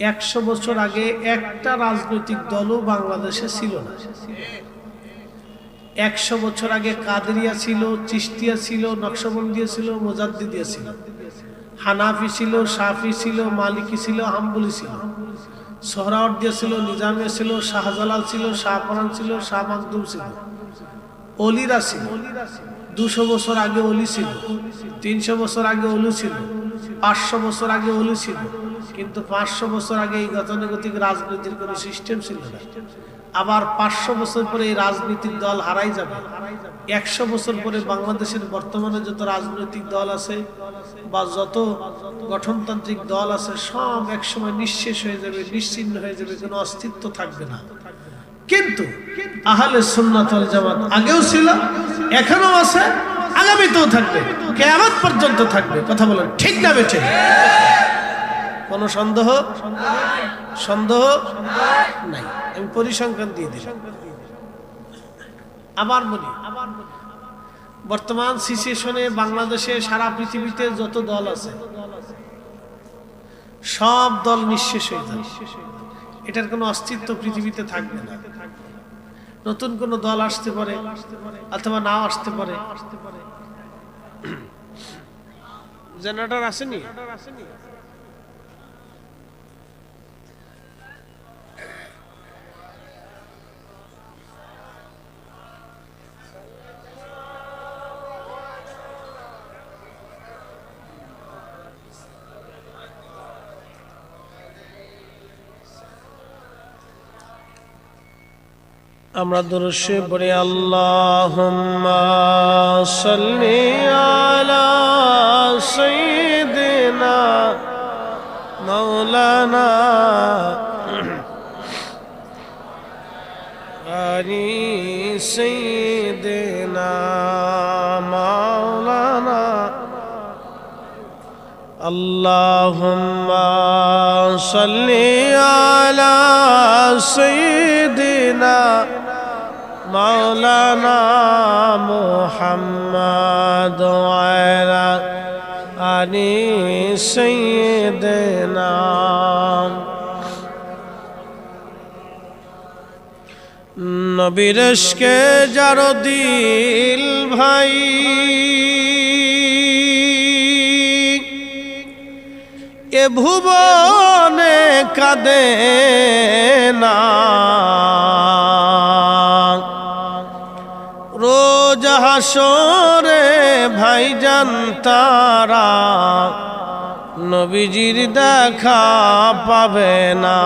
একশো বছর আগে একটা রাজনৈতিক দলও বাংলাদেশে ছিল না। একশো বছর আগে কাদরিয়া ছিল চিস্তিয়া ছিল নকশবন্দিয়া ছিল মোজাদ্দিদিয়া ছিল। হানাফি ছিল সাফি ছিল, মালিকি ছিল, হাম্বুলি ছিল। সোহরাওয়ার্দিয়া ছিল নিজামিয়া ছিল, শাহজালাল ছিল শাহপরান ছিল, শাহ মাকদুম ছিল। অলিরা ছিল। দুশো বছর আগে অলি ছিল। তিনশো বছর আগে অলি ছিল। পাঁচশো বছর আগে অলি ছিল। কিন্তু পাঁচশো বছর আগে এই গতানুগতিক রাজনীতির কোনো সিস্টেম ছিল না। আবার পাঁচশো বছর পরে এই রাজনৈতিক দল হারাই যাবে। একশো বছর পরে বাংলাদেশের বর্তমানে যত রাজনৈতিক দল আছে বা যত গঠনতান্ত্রিক দল আছে, সব একসময় নিঃশেষ হয়ে যাবে, নিশ্চিন্ন হয়ে যাবে, কোনো অস্তিত্ব থাকবে না। কিন্তু আহলে সুন্নাত ওয়াল জামাত আগেও ছিল এখনও আছে, আগামীতেও থাকবে কেমন পর্যন্ত থাকবে। কথা বলেন, ঠিক না বেঠে? কোনো সন্দেহ? সন্দেহ নাই। আমি পরিসংখ্যান দিয়ে দিই আবার বলি, বর্তমান সিচুয়েশনে বাংলাদেশে সারা পৃথিবীতে যত দল আছে, সব দল নিঃশেষ হয়ে যাবে। এটার কোনো অস্তিত্ব পৃথিবীতে থাকবে না। নতুন কোন দল আসতে পারে অথবা নাও আসতে পারে। জেনারেটর আসেনি? আমরা দরুশে বলি আল্লাহ সাল্লি আলা সাইয়্যিদিনা মাওলানা আলি সাইয়্যিদিনা মাওলানা আল্লাহ সাল্লি আলা সাইয়্যিদিনা مولانا محمد وعلى آل سيدنا নবীর এসকে যার দিল ভাই এ ভুবনে কাঁদে না হাসরে ভাইজান তারা নবীজির দেখা পাবে না।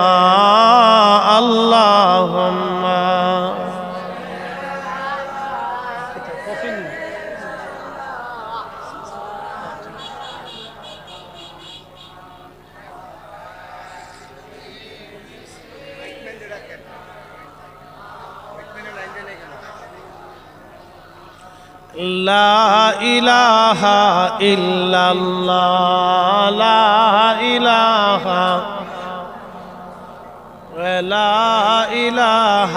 আল্লাহ لا إله إلا الله لا إله. لا إله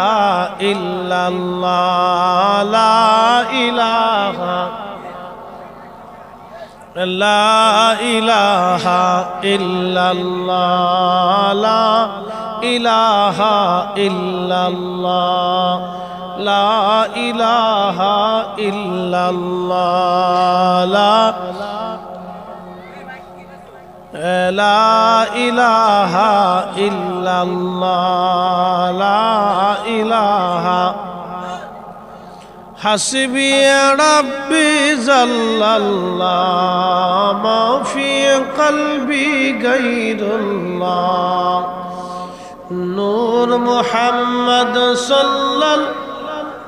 إلا الله لا إله. لا إله إلا الله لا إله إلا الله. لا إله إلا الله. لا إله إلا الله. لا إله. حسبي ربي زل الله. ما في قلبي غير الله. نور محمد صلى الله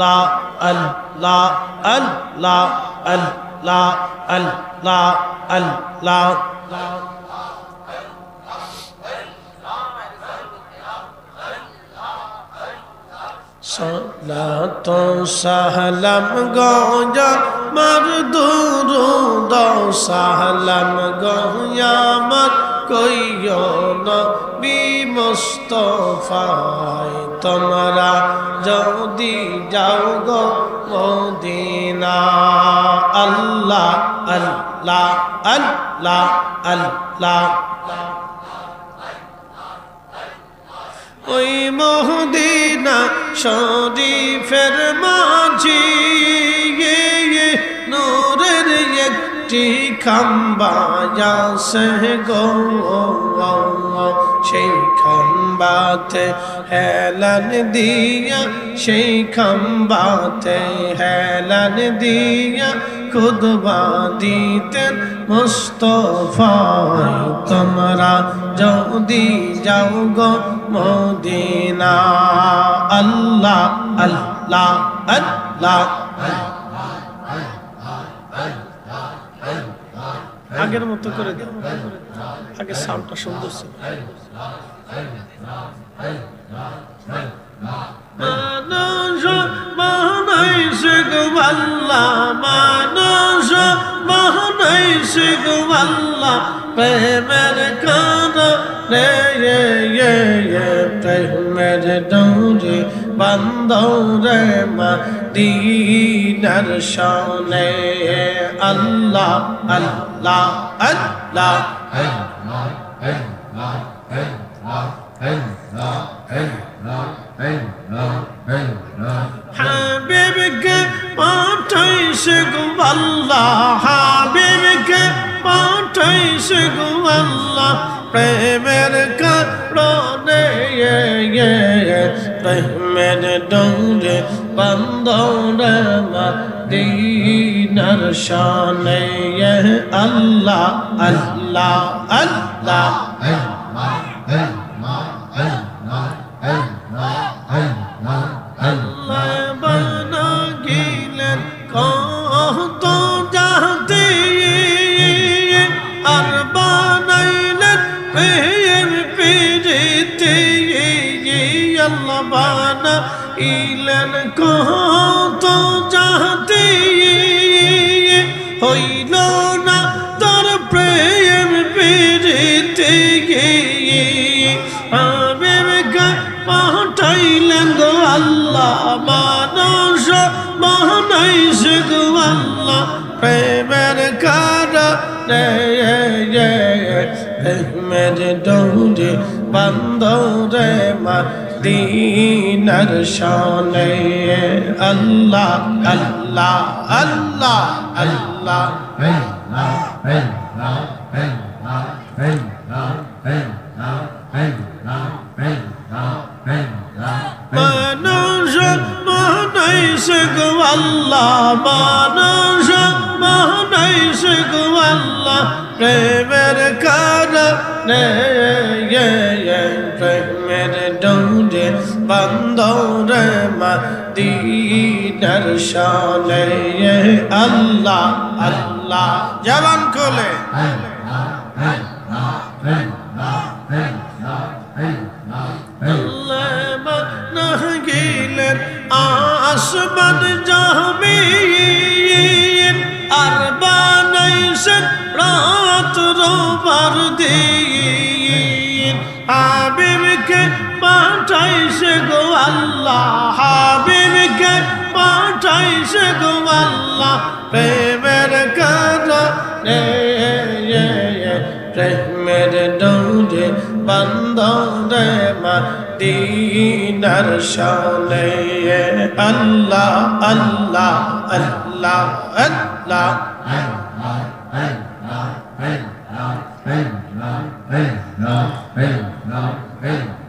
লা, আল লা আল লা আল লা আল লা আল, লা। সলাত সাহলাম গয়া মার দুরুদ, সাহলাম গয়া মার কইও নবী মুস্তফায়, তোমরা যদি যাও গো মদিনা। আল্লাহ আল্লাহ আল্লাহ আল্লাহ। ওই মহদিনা শরীফের মাঝি একটি খাম্বায়া সে গো সেই খাম্বাতে হেলান দিয়া, সেই খাম্বাতে হেলান দিয়া, খুদবা দিতেন মুস্তফায়, তোমরা যদি যাও গো মদিনা। আল্লাহ আল্লাহ আল্লাহ। আগের মতো করে দেন। আগে সাউন্ডটা সুন্দর ছিল। মানুষ বানাইছে শেখ আল্লাহ, মানুষ বানাইছে শেখ আল্লাহ। প্রেমের কারণে প্রেমের দৌড়ে বান্ধরে মদিনার শানে আল্লাহ আল্লাহ আল্লাহ হাবিবকে পাঠাইছে গো আল্লাহ হাবিবকে পাঠাইছে গো আল্লাহ প্রেমের কারণে প্রেমের দৌড়ে বন্দরে মদিনার শানে আল্লাহ আল্লাহ আল্লাহ। প্রেম পিরিতি আল্লাহ বানা ইলেন কত জাতি হইল না তার প্রেম পিরিতি আবেগা পাঠাইলেন গো আল্লাহ মানুষ মহানাইছে গো আল্লাহ প্রেমের কারণে প্রেমের দৌড়ে বান্ধরে মদিনার শানে। আল্লাহ আল্লাহ আল্লাহ আল্লাহ। মানুষ মহানাইছে গো আল্লাহ, মানুষ মহানাইছে গো প্রেমের কারণে প্রেমের দৌড়ে বন্দরে মদিনার শানে আল্লাহ আল্লাহ জবান খোলে গিলেন আসমান জামিন আর বানাইছেন রাত রোবার দিন হাবিবকে পাঠাইছে গো আল্লাহ হাবিবকে পাঠাইছে গো আল্লাহ প্রেমের কাজা প্রেমের দৌড়ে বন্ধ রে মদিনার শালে আল্লাহ আল্লাহ আল্লাহ আল্লাহ আল্লাহ আল্লাহ আল্লাহ আল্লাহ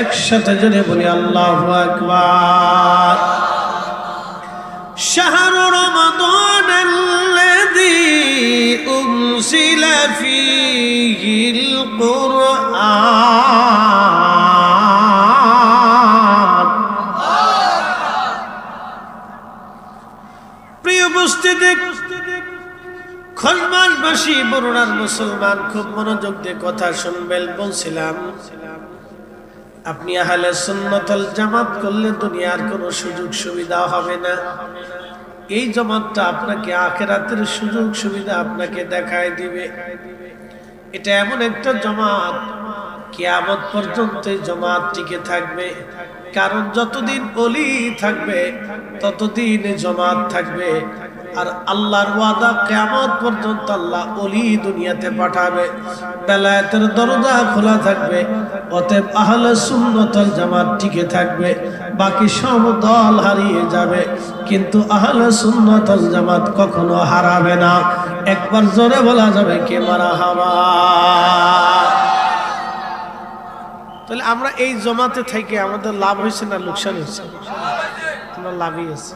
একসাথে জোরে বলি, আল্লাহ আকবার। শাহরু রমাদান আল্লাযী উনসিলা ফীহিল কুরআন। প্রিয় উপস্থিতি খজমাসবাসী বরুণার মুসলমান খুব মনোযোগ দিয়ে কথা শুনবেন, বলছিলাম আপনি আহলে সুন্নতল জামাত করলে দুনিয়ার কোনো সুযোগ সুবিধা হবে না। এই জামাতটা আপনাকে আখেরাতের সুযোগ সুবিধা আপনাকে দেখায় দিবে। এটা এমন একটা জামাত, কিয়ামত পর্যন্ত জামাত টিকে থাকবে। কারণ যতদিন অলি থাকবে, ততদিন জমাত থাকবে। আর আল্লাহর ওয়াদা কেমন পর্যন্ত আল্লাহ অলি দুনিয়াতে পাঠাবে, বেলায়েতের দরজা খোলা থাকবে, অতএব আহলে সুন্নতল জামাত টিকে থাকবে, বাকি সব দল হারিয়ে যাবে। কিন্তু আহলে সুন্নতল জামাত কখনো হারাবে না। একবার জোরে বলা যাবে, কে মারা হাওয়া তাহলে আমরা এই জমাতে থেকে আমাদের লাভ হয়েছে না লোকসান হয়েছে? আমরা লাভই আছে।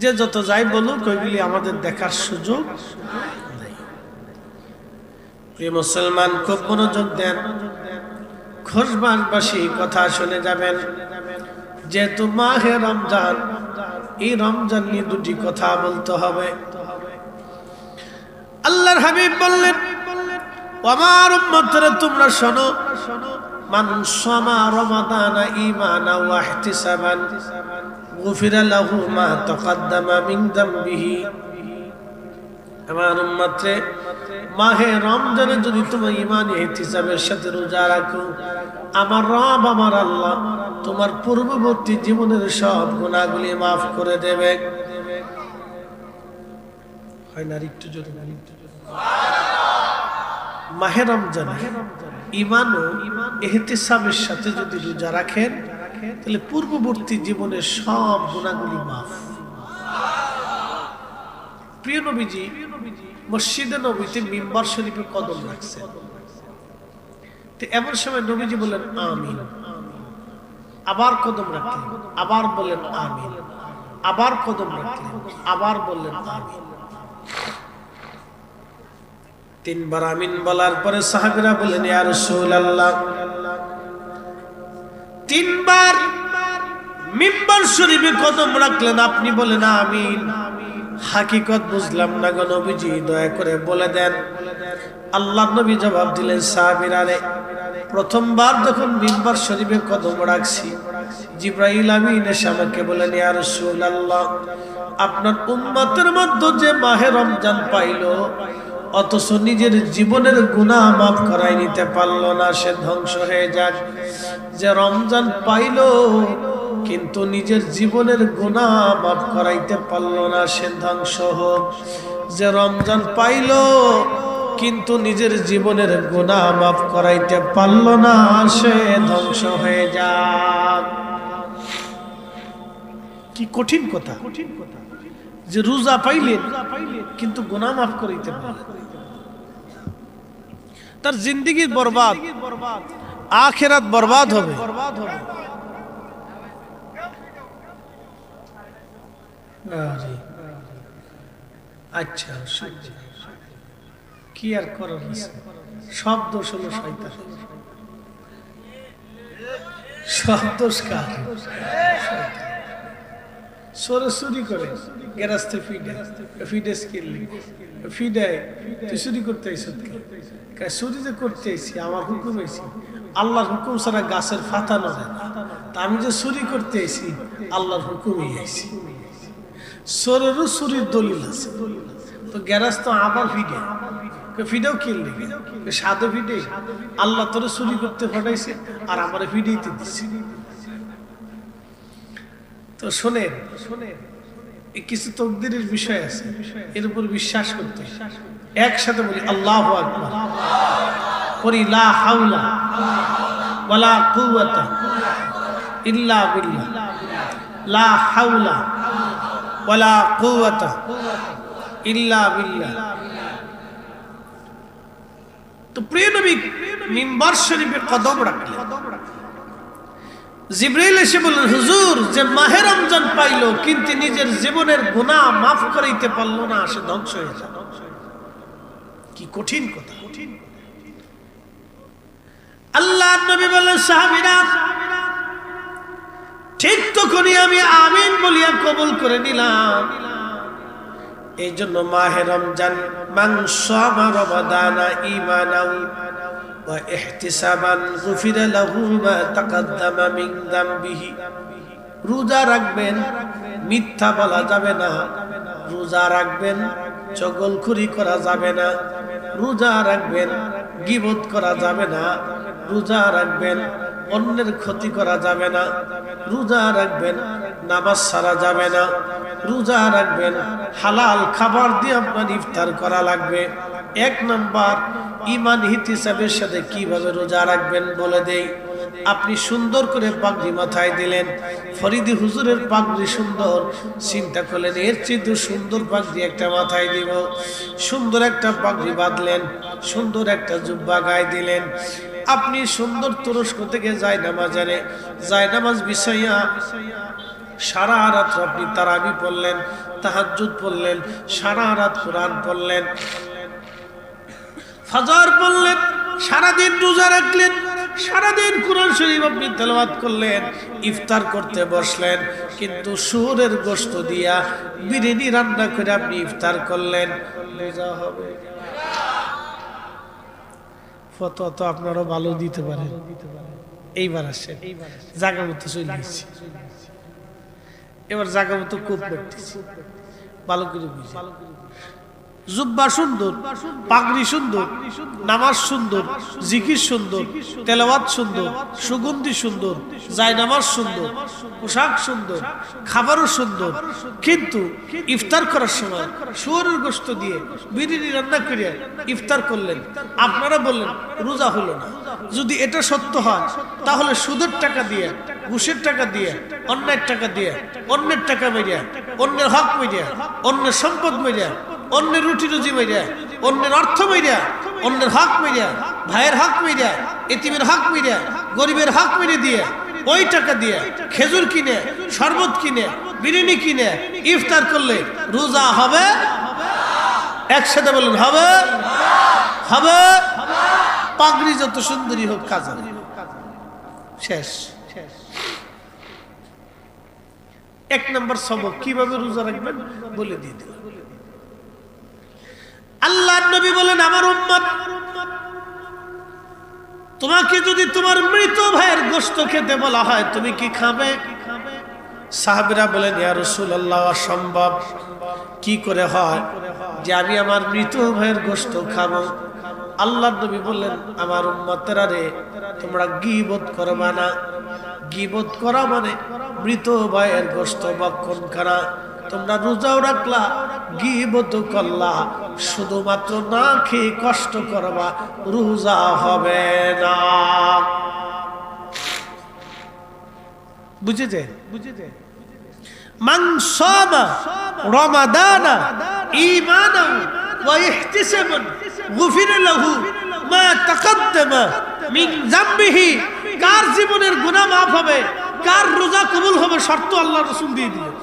যে যত যাই বলুক, ওইগুলি আমাদের দেখার সুযোগ প্রিয় মুসলমান, খুব মনোযোগ দেন। খোঁজবাসবাসী কথা শুনে যাবেন। যেহেতু মাহে রমজান, এই রমজান নিয়ে দুটি কথা বলতে হবে। আল্লাহর হাবিব বললেন আমার উম্মতরে, তোমরা শোনো মানুষ রমাদানা ইমানা ওয়া ইহতিসাবান গুফিরা লাহু মা তাকাদ্দামা মিন যামবিহি আমার মাহে রমজানে যদি তুমি ইমান ইহতিসাবের সাথে রোজা রাখো, আমার রব, আমার আল্লাহ তোমার পূর্ববর্তী জীবনের সব গুণাগুলি মাফ করে দেবে হয় না। মাহে রমজান ইমান ও সাথে যদি রোজা রাখেন, তাহলে পূর্ববর্তী জীবনের সব গুণাগুলি মাফ। প্রিয় নবীজি, মসজিদে নবীতে মিম্বার শরীফে কদম রাখছে এমন সময় নবীজি বললেন, আমিন। আবার কদম রাখলেন, আবার বললেন, আমিন। আবার কদম রাখলেন, আবার বললেন, আমিন। তিনবার আমিন বলার পরে সাহাবিরা বললেন, ইয়া রাসূলুল্লাহ। তিনবার মিম্বার শরীফে কদম রাখলেন, আপনি বলেন আমিন। হাকিকত বুঝলাম না গো নবীজি, দয়া করে বলে দেন। আল্লাহ নবী জবাব দিলেন, সাহাবিরা রে, প্রথমবার যখন মিম্বার শরীফে কদম রাখছি, জিব্রাইল আমিন এসে আমাকে বলেন ইয়া রাসূলুল্লাহ, আপনার উম্মতের মধ্যে যে মাহে রমজান পাইলো অথচ নিজের জীবনের গুণা মাফ করাই নিতে পারল না, সে ধ্বংস হয়ে যাক। যে রমজান পাইল, কিন্তু নিজের জীবনের গুণা মাফ করাইতে পারল না, সে ধ্বংস হোক। যে রমজান পাইল, কিন্তু নিজের জীবনের গুণা মাফ করাইতে পারল না, সে ধ্বংস হয়ে যাক। কি কঠিন কথা। কঠিন কথা যে রোজা পাইলেন, কিন্তু গুনাহ মাফ করাইতে পারলেন তার জিন্দগি বরবাদ, আখেরাত বরবাদ হবে। আচ্ছা কি আর করার? সব দোষ হলো শয়তান। সব দোষ কার? সরে চুরি করে। গেরাস্তে ফিডে। ফিডে কিনলি ফিডে তুই চুরি করতে আইস চুরি যে করতে আইসি, আমার হুকুম আইসি আল্লাহর হুকুম ছাড়া গাছের ফাতা না। তা আমি যে চুরি করতে আইসি, আল্লাহর হুকুমই আইসি। সরেরও চুরির দলিল আছে। তো গ্যারাজ তো আবার ফিডে। ফিডেও কিনলি সাদে ফিডে। আল্লাহ তোরে চুরি করতে পাঠাইছে আর আমার ফিডেইতে দিচ্ছে তো শোনেন শোনেন কিছু তকদিরের বিষয় আছে, এর উপর বিশ্বাস করতে একসাথে বলি, আল্লাহ করি, লা কুওয়াতা ইল্লা লা কুওয়াতা ইল্লা তো প্রিয় নবী, মিম্বার শরীফে কদম রাখলেন। জিব্রাইল এসে বললেন, হুজুর, যে মাহে রমজান পাইলো, কিন্তু নিজের জীবনের গুনাহ মাফ করাইতে পারল না, সে ধ্বংস হয়ে যায়। কি কঠিন কথা। কঠিন আল্লাহ নবী বললেন, সাহাবীরা, ঠিক তখনই আমি আমিন বলিয়া কবুল করে নিলাম। এই জন্য মাহে রমজান, মাংস আমার রমাদানা ইমানাউ রোজা রাখবেন, মিথ্যা বলা যাবে না। রোজা রাখবেন চগলখুরি করা যাবে না। রোজা রাখবেন, গিবত করা যাবে না। রোজা রাখবেন, অন্যের ক্ষতি করা যাবে না। রোজা রাখবেন, নামাজ সারা যাবে না। রোজা রাখবেন, হালাল খাবার দিয়ে আপনার ইফতার করা লাগবে। এক নাম্বার ইমান হিসাবের সাথে কীভাবে রোজা রাখবেন বলে দেই। আপনি সুন্দর করে পাগড়ি মাথায় দিলেন, ফরিদি হুজুরের পাগড়ি সুন্দর, চিন্তা করলেন, এর চেয়ে সুন্দর পাগড়ি একটা মাথায় দিব। সুন্দর একটা পাগড়ি বাঁধলেন, সুন্দর একটা জুব্বা গায়ে দিলেন। আপনি সুন্দর তুরস্ক থেকে যায় নামাজারে যায় নামাজ বিষয়া, সারা রাত আপনি তারাবি পড়লেন, তাহাজ্জুদ পড়লেন, সারা রাত কোরআন পড়লেন। ফাজার পড়লেন সারাদিন রোজা রাখলেন, সারাদিন কোরআন শরীফ আপনি তেলাওয়াত করলেন, ইফতার করতে বসলেন, কিন্তু সুরের গোস্ত দিয়া বিরিয়ানি রান্না করে আপনি ইফতার করলেন রোজা হবে। ফটো তো আপনারও ভালো দিতে পারেন এইবার আসেন জায়গা মতো চলে এসেছি এবার জায়গা মতো খুব করতেছি ভালো করে বুঝি জুব্বা সুন্দর, পাগড়ি সুন্দর, নামাজ সুন্দর, জিকির সুন্দর, তেলাওয়াত সুন্দর, সুগন্ধি সুন্দর, জায়নামাজ সুন্দর, পোশাক সুন্দর, খাবারও সুন্দর। কিন্তু ইফতার করার সময় শুয়ারের গোস্ত দিয়ে বিরিয়ানি রান্না করে ইফতার করলেন। আপনারা বললেন, রোজা হলো না। যদি এটা সত্য হয়, তাহলে সুদের টাকা দিয়ে, ঘুষের টাকা দিয়ে অন্যের টাকা দিয়ে, অন্যের টাকা মেরিয়া অন্যের হক মেরিয়া অন্যের সম্পদ মেরিয়া অন্যের রুটি রুজি মেরিয়া অন্যের অর্থ মেরিয়া অন্যের হক মেরিয়া ভাইয়ের হক মেরিয়া এতিমের হক মেরিয়া গরিবের হক মেরে দিয়ে, ওই টাকা দিয়ে খেজুর কিনে, শরবত কিনে, বিরিয়ানি কিনে, ইফতার করলে রোজা হবে? একসাথে বলেন, হবে? হবে? পাগড়ি যত সুন্দরী হোক কাজ হবে। শেষ। এক নম্বর সবক, কীভাবে রোজা রাখবেন? বলে দিয়ে দিলাম। আল্লাহ নবী বলেন, আমার উম্মত, তোমাকে যদি তোমার মৃত ভাইয়ের গোস্ত খেতে বলা হয়, তুমি কি খাবে? সাহাবিরা বলেন, ইয়া রাসূলুল্লাহ, অসম্ভব। কি করে হয় যে আমি আমার মৃত ভাইয়ের গোস্ত খাব? আল্লাহ নবী বললেন, আমার উম্মতেরা রে, তোমরা গিবত করবা না গিবত করা মানে মৃত ভাইয়ের গোস্ত বক্ষণ করা তোমরা রোজাও রাখলা, গিবত করলা, শুধুমাত্র না খেয়ে কষ্ট করবা, রোজা হবে না। বুঝেছে? বুঝেছে মাংসামা রমাদানা ঈমানা ওয়া ইহতিসাবান গুফিরা লাহু মা তাকাদ্দামা মিন কার জীবনের গুনাহ মাফ হবে, কার রোজা কবুল হবে শর্ত আল্লাহ রাসূল দিয়ে দিলেন।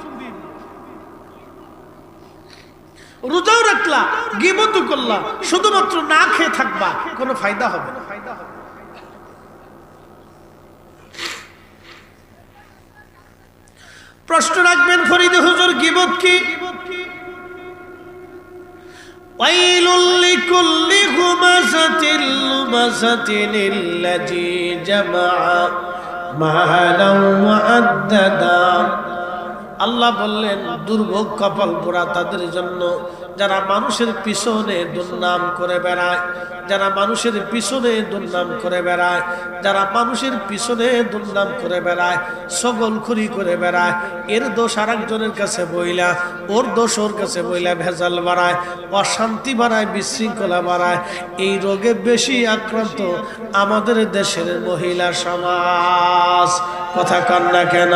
রোজাও রাখলা গিবতু করলা, শুধুমাত্র না খেয়ে থাকবা, কোনো ফায়দা হবে না। প্রশ্ন রাখবেন ফরিদ হুজুর, গিবত কি? মালা আল্লাহ বললেন, দুর্ভোগ কপাল পোড়া তাদের জন্য। যারা মানুষের পিছনে দুর্নাম করে বেড়ায়, যারা মানুষের পিছনে দুর্নাম করে বেড়ায়, যারা মানুষের পিছনে দুর্নাম করে বেড়ায় সগল খুরি করে বেড়ায়, এর দোষ আর একজনের কাছে বইলা, ওর দোষ ওর কাছে বইলা ভেজাল বাড়ায়, অশান্তি বাড়ায়, বিশৃঙ্খলা বাড়ায়, এই রোগে বেশি আক্রান্ত আমাদের দেশের মহিলা সমাজ। কথা কান্না কেন?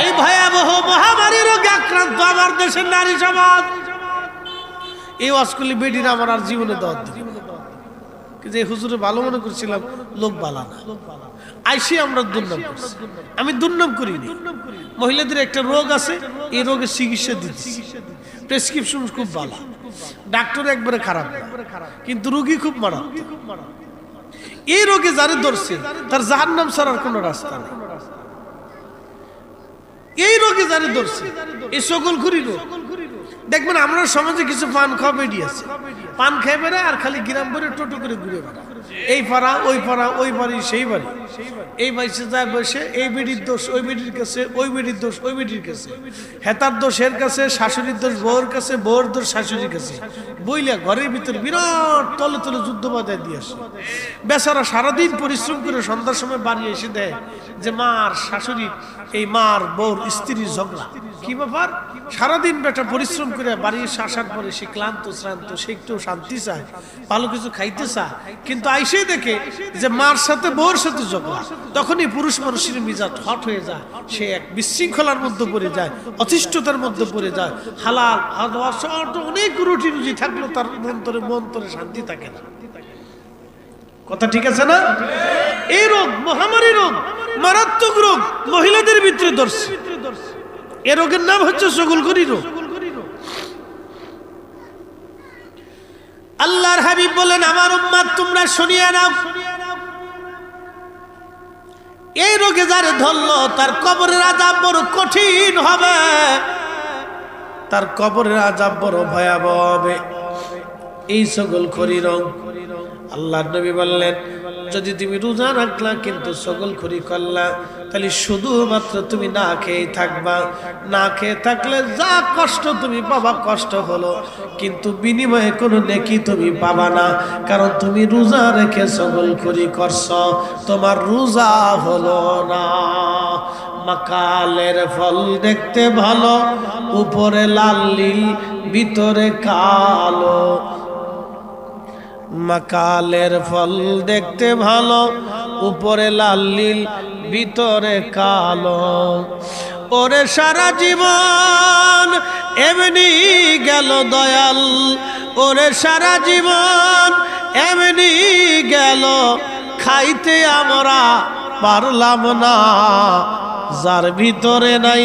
এই ভয়াবহ মহামারী রোগে আক্রান্ত আমার দেশের নারী সমাজ। এই অস্কুলি বেডির আমার আর জীবনে দর যে হুজুরে ভালো মনে করছিলাম, লোক বালা না। আইসি আমরা দুর্নাম করছি। আমি দুর্নাম করিনি। মহিলাদের একটা রোগ আছে, এই রোগের চিকিৎসা দিচ্ছি প্রেসক্রিপশন খুব ভালো ডাক্তার একবারে খারাপ। কিন্তু রোগী খুব মারাত্মক। এই রোগে যারে ধরছে, তার জাহার নাম ছাড়ার কোনো রাস্তা নেই। এই রোগে যারে ধরছে, এই সকল ঘুরি রোগ। দেখবেন, আমরা সমাজে কিছু ফান বেডি আছে। পান খেয়ে বেড়ায় আর খালি গ্রাম ভরে টোটো করে ঘুরে বেড়ায়। এই পাড়া, ওই পাড়া, ওই বাড়ি, সেই বাড়ি। এই বাড়িতে যায় বসে, এই বেডির দোষ, ওই বেডির কাছে, ওই বেডির দোষ, ওই বেডির কাছে। হেতার দোষ এর কাছে, শাশুড়ির দোষ বউর কাছে, বউর দোষ শাশুড়ির কাছে। বইলা ঘরের ভিতর বিরাট তলে তলে যুদ্ধ বাজায় দিয়ে আসে। বেচারা সারাদিন পরিশ্রম করে সন্ধ্যার সময় বাড়ি এসে দেয় যে, মার শাশুড়ি, এই মার বউর স্ত্রীর ঝগড়া। কি ব্যাপার? সারাদিন বেটা পরিশ্রম করে বাড়ি এসে আসার পরে সে ক্লান্ত, শ্রান্ত, সে একটু শান্তি চায়, ভালো কিছু খাইতে চায়। কিন্তু আইসেই দেখে যে মার সাথে বউর সাথে ঝগড়া। তখনই পুরুষ মানুষের মিজাজ হট হয়ে যায়। সে এক বিশৃঙ্খলার মধ্যে পড়ে যায়, অতিষ্ঠতার মধ্যে পড়ে যায়। হালাল অনেক রুটি রুজি থাকলেও তার মন্তরে মন্তরে শান্তি থাকে না। কথা ঠিক আছে না? এই রোগ, মহামারী রোগ, মারাত্মক রোগ, মহিলাদের ভিতরে ধরছে। এ রোগের নাম হচ্ছে সগুলগরি রোগ। আল্লাহর হাবিব বলেন, আমার উম্মাদ, তোমরা শুনিয়ে নাও। এই রোগে যারে ধরল, তার কবরের আজাব বড় কঠিন হবে। তার কবরের আজাব বড় ভয়াবহ হবে। এই সকল খরি রং। আল্লাহ নবী বললেন যদি তুমি রোজা রাখলা, কিন্তু সকল খরি করলা, তাহলে শুধুমাত্র তুমি না খেয়ে থাকবা। না খেয়ে থাকলে যা কষ্ট তুমি পাবা, কষ্ট হলো। কিন্তু বিনিময়ে কোনো নেকি তুমি পাবা না, কারণ তুমি রোজা রেখে সকল খরি করছ। তোমার রোজা হলো না। মাকালের ফল দেখতে ভালো, উপরে লাল নীল, ভিতরে কালো। মাকালের ফল দেখতে ভালো, উপরে লাল নীল, ভিতরে কালো। ওরে সারা জীবন এমনি গেল দয়াল, ওরে সারা জীবন এমনি গেল, খাইতে আমরা পারলাম না। যার ভিতরে নাই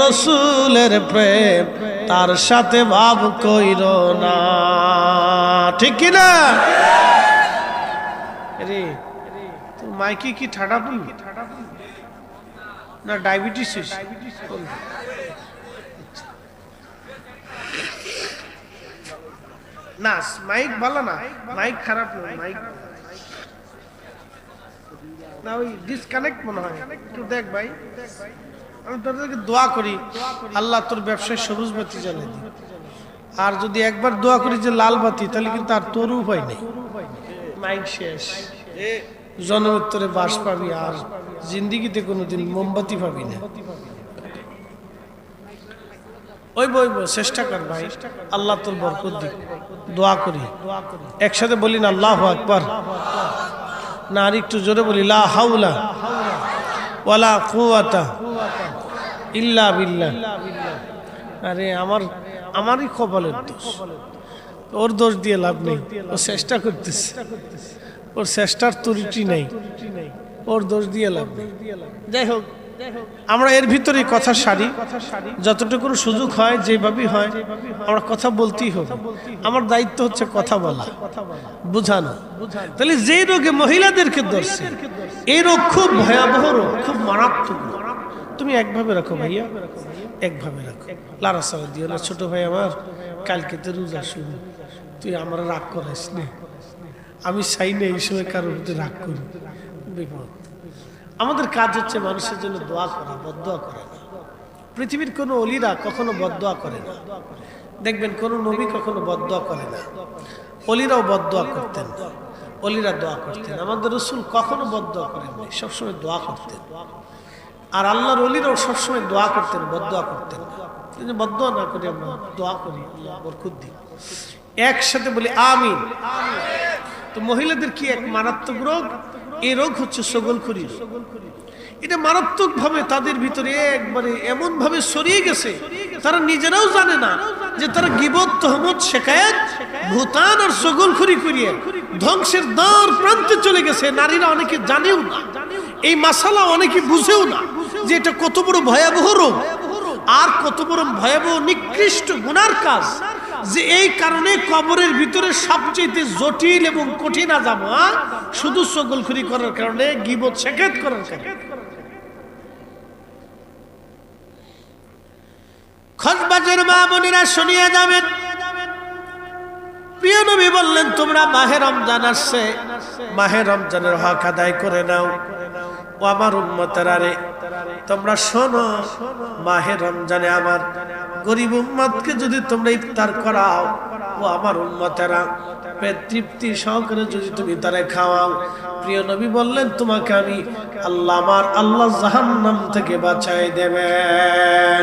রসুলের প্রেম, তার সাথে ভাব কইর না। ঠিক কিনা রে তোর মাইকে কি ঠাডা পড়বি না, ডায়াবেটিস না, মাইক ভালো না, মাইক খারাপ না মাইক ওই ডিসকানেক্ট মনে হয়। দেখ ভাই। আমি তোদেরকে করি, আল্লাহ তোর ব্যবসায় সবুজ বাতি জ্বালিয়ে দিই আর যদি একবার দোয়া করি যে লাল বাতি, তাহলে কিন্তু আর তোর উপায় নেই। মাইক শেষ। জনউত্তরে বাস পাবি আর জিন্দিগিতে কোনোদিন মোমবাতি পাবি না। ওই চেষ্টা কর ভাই। আল্লাহ তোর বরকত দিক। দোয়া করি। একসাথে বলি না, আল্লাহ আকবার। না আর একটু জোরে বলি, লা হাউলা ওয়ালা কুয়াতা ইল্লা বিল্লাহ। আরে, আমার, আমারই কপালের দোষ। ওর দোষ দিয়ে লাভ নেই, ও চেষ্টা করতেছে। ওর চেষ্টার ত্রুটি নেই। ওর দোষ দিয়ে লাভ নেই। যাই হোক আমরা এর ভিতরে কথা সারি। যতটুকু সুযোগ হয়, যেভাবেই হয়, আমরা কথা বলতেই হবে। আমার দায়িত্ব হচ্ছে কথা বলা, বুঝানো। তাহলে যে রোগে মহিলাদেরকে ধরছে এই রোগ খুব ভয়াবহ রোগ, খুব মারাত্মক তুমি একভাবে রাখো ভাইয়া, একভাবে রাখো। লারা সারা দিও না ছোট ভাই আমার, কালকে তো রোজা শুরু। তুই আমার রাগ করাইস না। আমি চাই না এই সময় কারোর রাগ করি। বিপদ। আমাদের কাজ হচ্ছে মানুষের জন্য দোয়া করা বদোয়া করে না। পৃথিবীর কোনো অলিরা কখনো বদোয়া করে না। দেখবেন কোনো নবী কখনো বদোয়া করে না। অলিরাও বদোয়া করতেন অলিরা দোয়া করতেন। আমাদের রসুল কখনো বদোয়া করেন নাই, সবসময় দোয়া করতেন। আর আল্লাহর অলিরাও সবসময় দোয়া করতেন বদোয়া করতেন কিন্তু বদোয়া না করে আমরা দোয়া করি, আল্লাহ বরকুত দিই একসাথে বলি, আমিন। তো মহিলাদের কি এক মারাত্মক রোগ? এই রোগ হচ্ছে সগলখুরি এটা মারাত্মক ভাবে তাদের ভিতরে একবারে এমন ভাবে সরিয়ে গেছে, তারা নিজেরাও জানে না যে তারা গিবত, তহমত, শেখায়ত, ভূতান আর সগলখুরি করিয়ে ধ্বংসের দ্বার প্রান্তে চলে গেছে। নারীরা অনেকে জানেও না, এই মাসালা অনেকে বুঝেও না যে এটা কত বড় ভয়াবহ রোগ। আর কত বড় ভয়াবহ, নিকৃষ্ট গুনার কাজ যে এই কারণে কবরের ভিতরে সবচেয়ে জটিল এবং কঠিন আজাব হ্যাঁ? শুধু সকলখুরি করার কারণে, গিবত শেখাত করার কারণে। খসবাজের মা বোনেরা শুনিয়ে যাবেন। প্রিয় নবী বললেন, তোমরা মাহে রমজান আসছে। মাহে রমজানের হক আদায় করে নাও। ও আমার উম্মতেরা রে তোমরা শোনো, মাহে রমজানে আমার গরিব উম্মতকে যদি তোমরা ইফতার করাও, ও আমার উম্মতেরা তৃপ্তি সহকারে যদি তুমি তারে খাওয়াও, প্রিয় নবী বললেন, তোমাকে আমি আল্লাহ আমার আল্লাহ জাহান্নাম থেকে বাঁচাই দেবেন।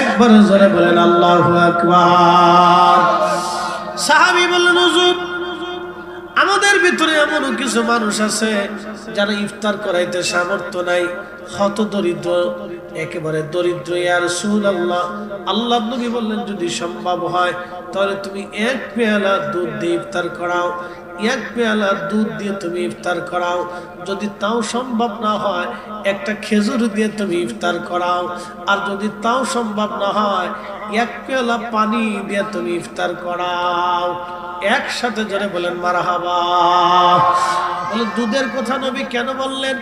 একবার জোরে বলেন, আল্লাহ আকবার। সাহাবী বললেন, হুজুর আমাদের ভিতরে এমন কিছু মানুষ আছে যারা ইফতার করাইতে সামর্থ্য নাই হত দরিদ্র একেবারে দরিদ্র। ইয়ার সুল আল্লাহ আল্লাহ নবী বললেন, যদি সম্ভব হয়, তাহলে তুমি এক পেয়ালা দুধ দিয়ে ইফতার করাও। এক পেয়ালা দুধ দিয়ে তুমি ইফতার করাও। যদি তাও সম্ভব না হয়, একটা খেজুর দিয়ে তুমি ইফতার করাও। আর যদি তাও সম্ভব না হয়, এক পেয়ালা পানি দিয়ে তুমি ইফতার করাও। একসাথে জোরে বলেন, মারাহাবা। বলে দুধের কথা নবী কেন বললেন?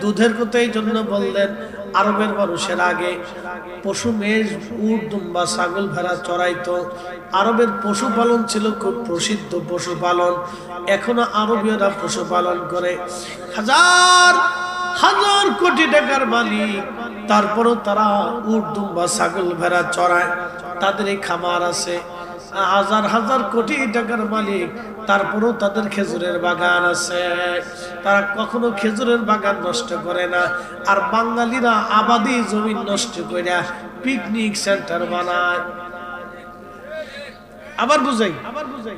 দুধের কথা এই জন্য বললেন, আরবের মানুষের আগে পশু মেষ, উট, দুম্বা, ছাগল, ভেড়া চড়াইতো। আরবের পশুপালন ছিল খুব প্রসিদ্ধ পশুপালন। এখনও আরবীয়রা পশুপালন করে। হাজার হাজার কোটি টাকার মালিক। তারপরও তারা উট, দুম্বা, ছাগল, ভেড়া চড়ায়। তাদের এই খামার আছে। হাজার হাজার কোটি টাকার মালিক, তারপরও তাদের খেজুরের বাগান আছে তারা কখনো খেজুরের বাগান নষ্ট করে না, আর বাঙালিরা আবাদি জমি নষ্ট করে পিকনিক সেন্টার বানায় আবার বুঝাই,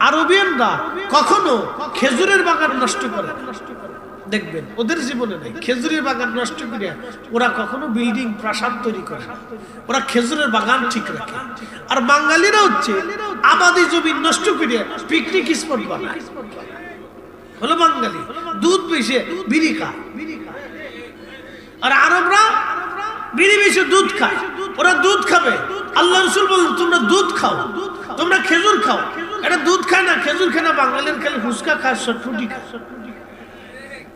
আরবিয়ানরা কখনো খেজুরের বাগান নষ্ট করে না। দেখবেন, ওদের জীবনে নেই। খেজুরের বাগান নষ্ট করে ওরা কখনো বিল্ডিং প্রাসাদ তৈরি করে ওরা খেজুরের বাগান ঠিক রাখে। আর বাঙালিরা হচ্ছে আবাদি জমি নষ্ট করে পিকনিক স্পট বানায়। হলো বাঙালি। দুধ বেশে বিড়ি আর আরবরা বিড়ি বেশি দুধ খায়। ওরা দুধ খাবে। আল্লাহ রসুল বলেন তোমরা দুধ খাও। তোমরা খেজুর খাও। এটা দুধ খায় না, খেজুর খায় না, বাঙালির খালি ফুচকা খায়, সটফুটি খায়।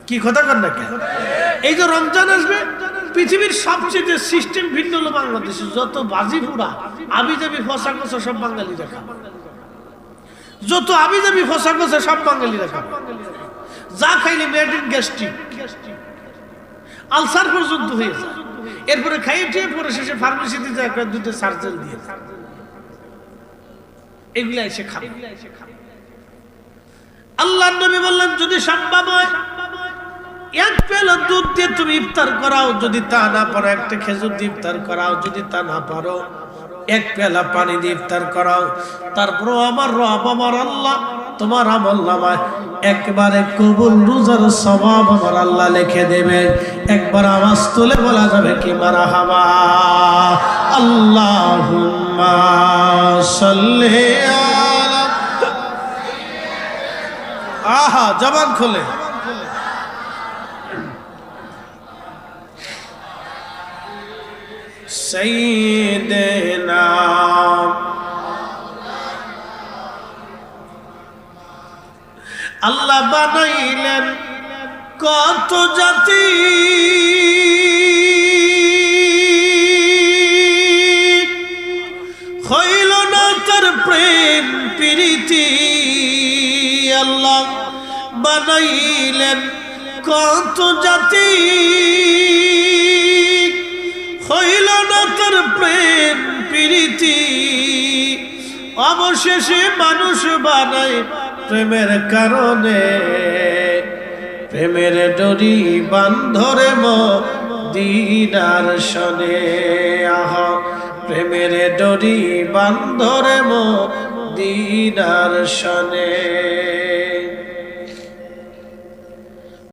কি কথা কর না কেন? এই যে রমজান আসবে, পৃথিবীর সবচেয়ে সিস্টেম ভিন্ন হলো বাংলাদেশে। যত বাজি পুরা আবি যাবি ফসা কষা সব বাঙালি দেখা যত আবি যাবি ফসা কষা সব বাঙালি দেখা যা খাইলে মেড ইন গ্যাস্ট্রিক আলসার পর্যন্ত হয়ে যায়। এরপরে খাইয়ে টিয়ে পরে শেষে ফার্মেসিতে যায় একটা দুটো সার্জেল দিয়ে এগুলা এসে খাবে। আল্লাহ নবী বললেন, যদি সম্ভব হয় এক পেলা দুধ দিয়ে তুমি ইফতার করাও, যদি তা না পারো, একটা খেজুর দিয়ে ইফতার করাও, যদি তা না পারো, এক পেলা পানি দিয়ে ইফতার করাও। তারপর আমার রব, আমার আল্লাহ, তোমার আমল নামায় একবারে কবুল রোজার স্বভাব আমার আল্লাহ লিখে দেবে। একবার আওয়াজ তুলে বলা যাবে কি মারা হাবা সাল্লি আহা, জবান খোলে। সৈয়দনা আল্লাহ বানাইলেন কত জাতি। হইল না তার প্রেম, প্রীতি। আল্লাহ বানাইলেন কত জাতি। হইল তার প্রেম প্রীতি। অবশেষে মানুষ বানায় প্রেমের কারণে। প্রেমের ডরি বান্ধরে ম দিনার শনে আহ, প্রেমের ডরি বান্ধরে ম দিনার শনে